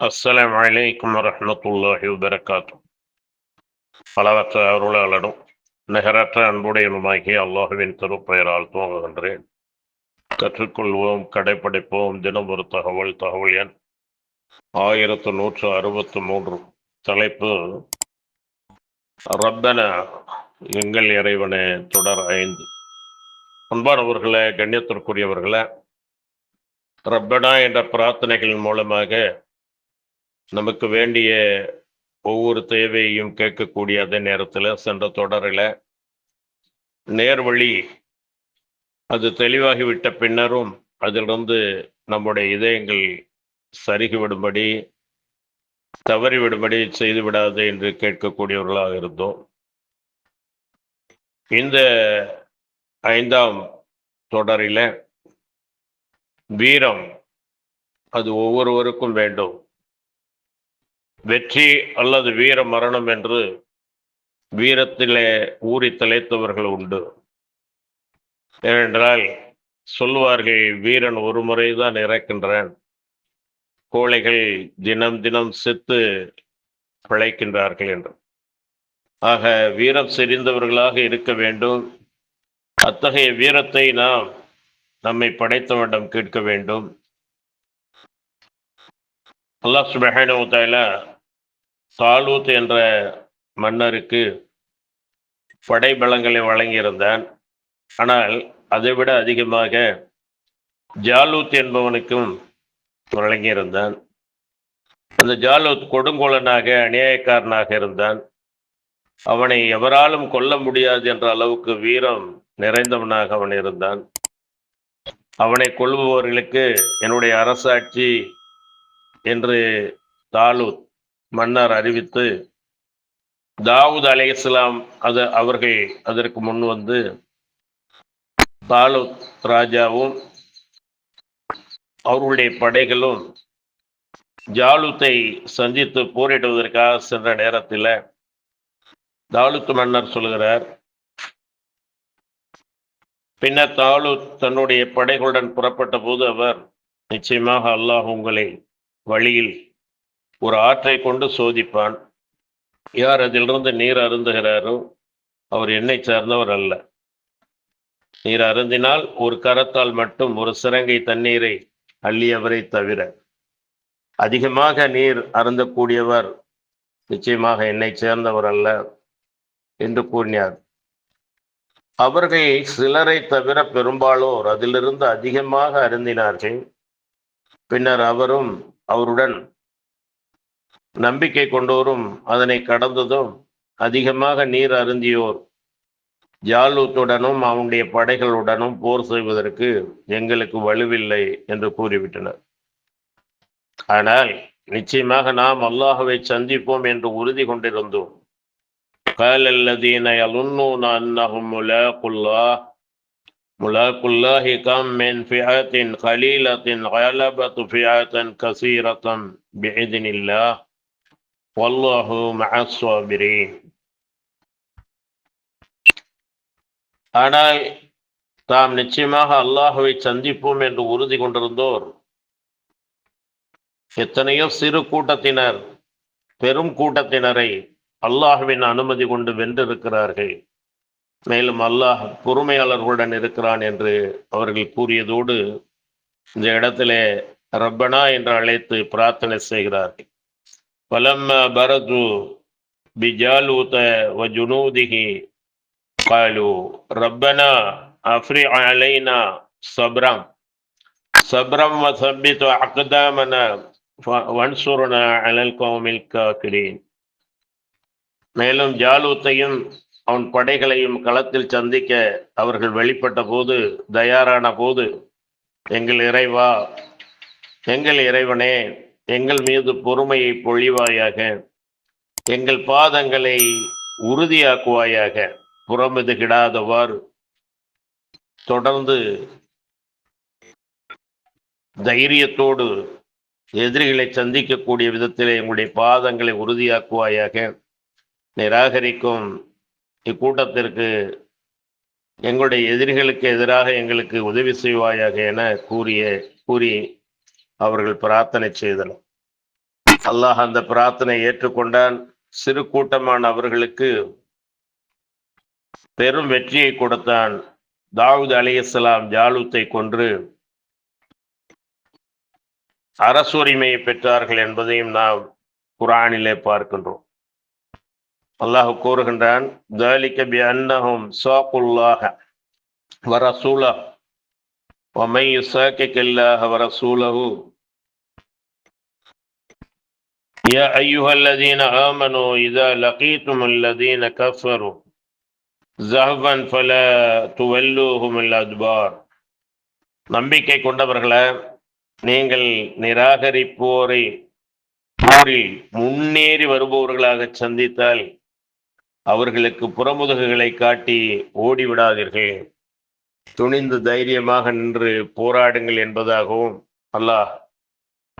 அஸ்லாம் வலைக்கம் வரமத்துல்லாஹி வபரகாத்தும் பலவற்ற அருளாளனும் நிகரற்ற அன்புடையனுமாகி அல்லாஹுவின் திருப்பெயரால் துவங்குகின்றேன். கற்றுக்கொள்வோம் கடைப்பிடிப்போம் தினம் ஒரு தகவல் தகவல் எண் ஆயிரத்து நூற்று அறுபத்து மூன்று. தலைப்பு ரப்பன எங்கள் இறைவனே தொடர் ஐந்து. அன்பானவர்களே கண்ணியத்திற்குரியவர்களே ரப்பனா என்ற பிரார்த்தனைகள் மூலமாக நமக்கு வேண்டிய ஒவ்வொரு தேவையையும் கேட்கக்கூடிய அதே நேரத்தில் சென்ற தொடரில் நேர்வழி அது தெளிவாகிவிட்ட பின்னரும் அதிலிருந்து நம்முடைய இதயங்கள் சருகிவிடும்படி தவறிவிடும்படி செய்துவிடாது என்று கேட்கக்கூடியவர்களாக இருந்தோம். இந்த ஐந்தாம் தொடரில் வீரம் அது ஒவ்வொருவருக்கும் வேண்டும். வெற்றி அல்லது வீர மரணம் என்று வீரத்திலே ஊறி தலைத்தவர்கள் உண்டு. ஏனென்றால் சொல்லுவார்கள் வீரன் ஒரு முறைதான் இறக்கின்றான். கோழைகள் தினம் தினம் செத்து பிழைக்கின்றார்கள் என்று. ஆக வீரம் செறிந்தவர்களாக இருக்க வேண்டும். அத்தகைய வீரத்தை நாம் நம்மை படைத்தவனிடம் கேட்க வேண்டும். அல்லாஹ் தாயில சாலூத் என்ற மன்னருக்கு படைபலங்களை வழங்கியிருந்தான். ஆனால் அதைவிட அதிகமாக ஜாலூத் என்பவனுக்கும் வழங்கியிருந்தான். அந்த ஜாலூத் கொடுங்கோலனாக அநியாயக்காரனாக இருந்தான். அவனை எவராலும் கொல்ல முடியாது என்ற அளவுக்கு வீரம் நிறைந்தவனாக அவன் இருந்தான். அவனை கொள்பவர்களுக்கு என்னுடைய அரசாட்சி என்று தாலூத் மன்னர் அறிவித்து தாவூத் அலே இஸ்லாம் அது அவர்கள் அதற்கு முன் வந்து தாலூத் ராஜாவும் அவர்களுடைய படைகளும் ஜாலுத்தை சந்தித்து போரிடுவதற்காக சென்ற நேரத்தில் தாலுத் மன்னர் சொல்கிறார் பின்னர் தாலூத் தன்னுடைய படைகளுடன் புறப்பட்ட போது அவர் நிச்சயமாக அல்லாஹ் உங்களை வழியில் ஒரு ஆற்றை கொண்டு சோதிப்பான். யார் அதிலிருந்து நீர் அருந்துகிறாரோ அவர் என்னை சார்ந்தவர் அல்ல. நீர் அருந்தினால் ஒரு கரத்தால் மட்டும் ஒரு சிறங்கை தண்ணீரை அள்ளியவரை தவிர அதிகமாக நீர் அருந்தக்கூடியவர் நிச்சயமாக என்னை சேர்ந்தவர் அல்ல என்று கூறினார். அவர்கள் சிலரை தவிர பெரும்பாலோர் அதிலிருந்து அதிகமாக அருந்தினார்கள். பின்னர் அவரும் அவருடன் நம்பிக்கை கொண்டோரும் அதனை கடந்ததும் அதிகமாக நீர் அருந்தியோர் ஜாலூத்துடனும் அவனுடைய படைகளுடனும் போர் செய்வதற்கு எங்களுக்கு வலுவில்லை என்று கூறிவிட்டனர் ஆனால் நிச்சயமாக நாம் அல்லாஹுவை சந்திப்போம் என்று உறுதி கொண்டிருந்தோம் قال الذين يظنون أنهم ملاقو الله ملاقو الله كم من فئة قليلة غلبت فئة كثيرة بإذن الله வல்லாஹு மகாஸ்வாபிரி ஆனால் தாம் நிச்சயமாக அல்லாஹுவை சந்திப்போம் என்று உறுதி கொண்டிருந்தோர். எத்தனையோ சிறு கூட்டத்தினர் பெரும் கூட்டத்தினரை அல்லாஹுவின் அனுமதி கொண்டு வென்றிருக்கிறார்கள். மேலும் அல்லாஹ் பொறுமையாளர்களுடன் இருக்கிறான் என்று அவர்கள் கூறியதோடு இந்த இடத்திலே ரப்பனா என்று அழைத்து பிரார்த்தனை செய்கிறார்கள். பலம்ம பரது பிஜாலூத வ ஜுனூதிஹி قالوا ربنا أفرغ علينا صبرا صبرا وثبت أقدامنا وانصرنا على القوم الكافرين மேலும் ஜாலூத்தையும் அவன் படைகளையும் களத்தில் சந்திக்க அவர்கள் வெளிப்பட்ட போது தயாரான போது எங்கள் இறைவா எங்கள் இறைவனே எங்கள் மீது பொறுமையை பொழிவாயாக எங்கள் பாதங்களை உறுதியாக்குவாயாக புறமிதுகிடாதவாறு தொடர்ந்து தைரியத்தோடு எதிரிகளை சந்திக்கக்கூடிய விதத்தில் எங்களுடைய பாதங்களை உறுதியாக்குவாயாக நிராகரிக்கும் இக்கூட்டத்திற்கு எங்களுடைய எதிரிகளுக்கு எதிராக எங்களுக்கு உதவி செய்வாயாக என கூறிய கூறி அவர்கள் பிரார்த்தனை செய்தனர். அல்லாஹ் அந்த பிரார்த்தனை ஏற்றுக்கொண்டான். சிறு கூட்டமான அவர்களுக்கு பெரும் வெற்றியை கொடுத்தான். தாவூத் அலியசலாம் ஜாலூத்தை கொன்று அரசுரிமையை பெற்றார்கள் என்பதையும் நாம் குரானிலே பார்க்கின்றோம். அல்லாஹ் கூறுகின்றான் தாலிக்க பி அன்னஹும் சாக்குல்லாக வரசூலா وَمَنْ يُشَاقِقِ اللَّهَ وَرَسُولَهُ يَا أَيُّهَا الَّذِينَ آمَنُوا إِذَا لَقِيتُمُ الَّذِينَ كَفَرُوا زَحْفًا فَلَا تُوَلُّوهُمُ الْأَدْبَارَ நம்பிக்கை கொண்டவர்களே நீங்கள் நிராகரிப்போரை போரில் முன்னேறி வருபவர்களாக சந்தித்தால் அவர்களுக்கு புறமுதுகுகளை காட்டி ஓடிவிடாதீர்கள் துணிந்து தைரியமாக நின்று போராடுங்கள் என்பதாகவும் அல்லாஹ்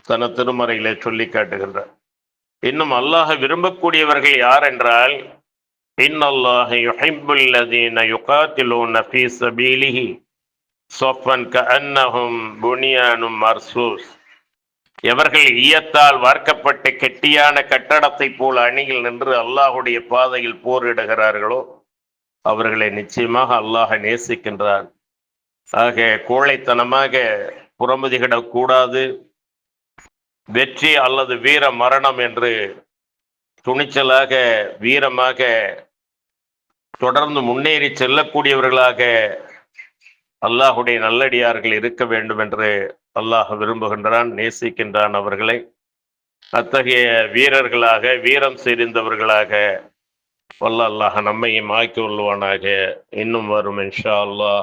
தன திருமறையிலே சொல்லி காட்டுகின்றார். இன்னும் அல்லாஹ் விரும்பக்கூடியவர்கள் யார் என்றால் இன்னல்லாஹ் யுஹிப்புல்லதீன யுகாத்திலூன ஃபீ சபீலிஹி கஅன்னஹும் புனியானும் மர்சூஸ். எவர்கள் ஈயத்தால் வார்க்கப்பட்ட கெட்டியான கட்டடத்தை போல அணியில் நின்று அல்லாஹுடைய பாதையில் போரிடுகிறார்களோ அவர்களை நிச்சயமாக அல்லாஹ் நேசிக்கின்றான். ஆக கோழைத்தனமாக புறமுதிகிடக்கூடாது. வெற்றி அல்லது வீர மரணம் என்று துணிச்சலாக வீரமாக தொடர்ந்து முன்னேறி செல்லக்கூடியவர்களாக அல்லாஹுடைய நல்லடியார்கள் இருக்க வேண்டும் என்று அல்லாஹ் விரும்புகின்றான் நேசிக்கின்றான் அவர்களை. அத்தகைய வீரர்களாக வீரம் செறிந்தவர்களாக வல்ல அல்லாஹ் நம்மையும் ஆக்கி கொள்வானாக இன்னும் வரும் இன்ஷா அல்லாஹ்.